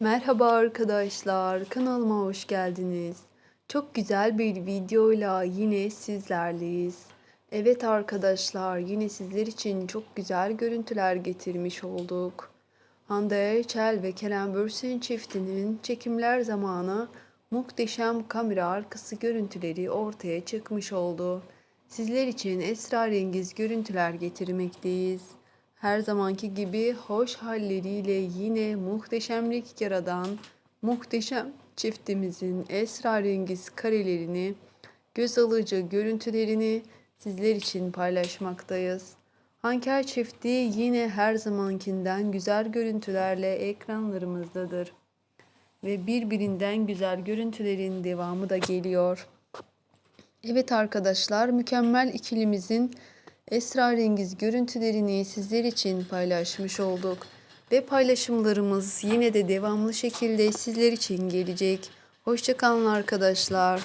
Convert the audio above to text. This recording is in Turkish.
Merhaba arkadaşlar, kanalıma hoş geldiniz. Çok güzel bir videoyla yine sizlerleyiz. Evet arkadaşlar, yine sizler için çok güzel görüntüler getirmiş olduk. Hande Erçel ve Kerem Bürsin çiftinin çekimler zamanı muhteşem kamera arkası görüntüleri ortaya çıkmış oldu. Sizler için esrarengiz görüntüler getirmekteyiz. Her zamanki gibi hoş halleriyle yine muhteşemlik yaradan muhteşem çiftimizin esrarengiz karelerini, göz alıcı görüntülerini sizler için paylaşmaktayız. Hanker çifti yine her zamankinden güzel görüntülerle ekranlarımızdadır. Ve birbirinden güzel görüntülerin devamı da geliyor. Evet arkadaşlar, mükemmel ikilimizin esrarengiz görüntülerini sizler için paylaşmış olduk. Ve paylaşımlarımız yine de devamlı şekilde sizler için gelecek. Hoşçakalın arkadaşlar.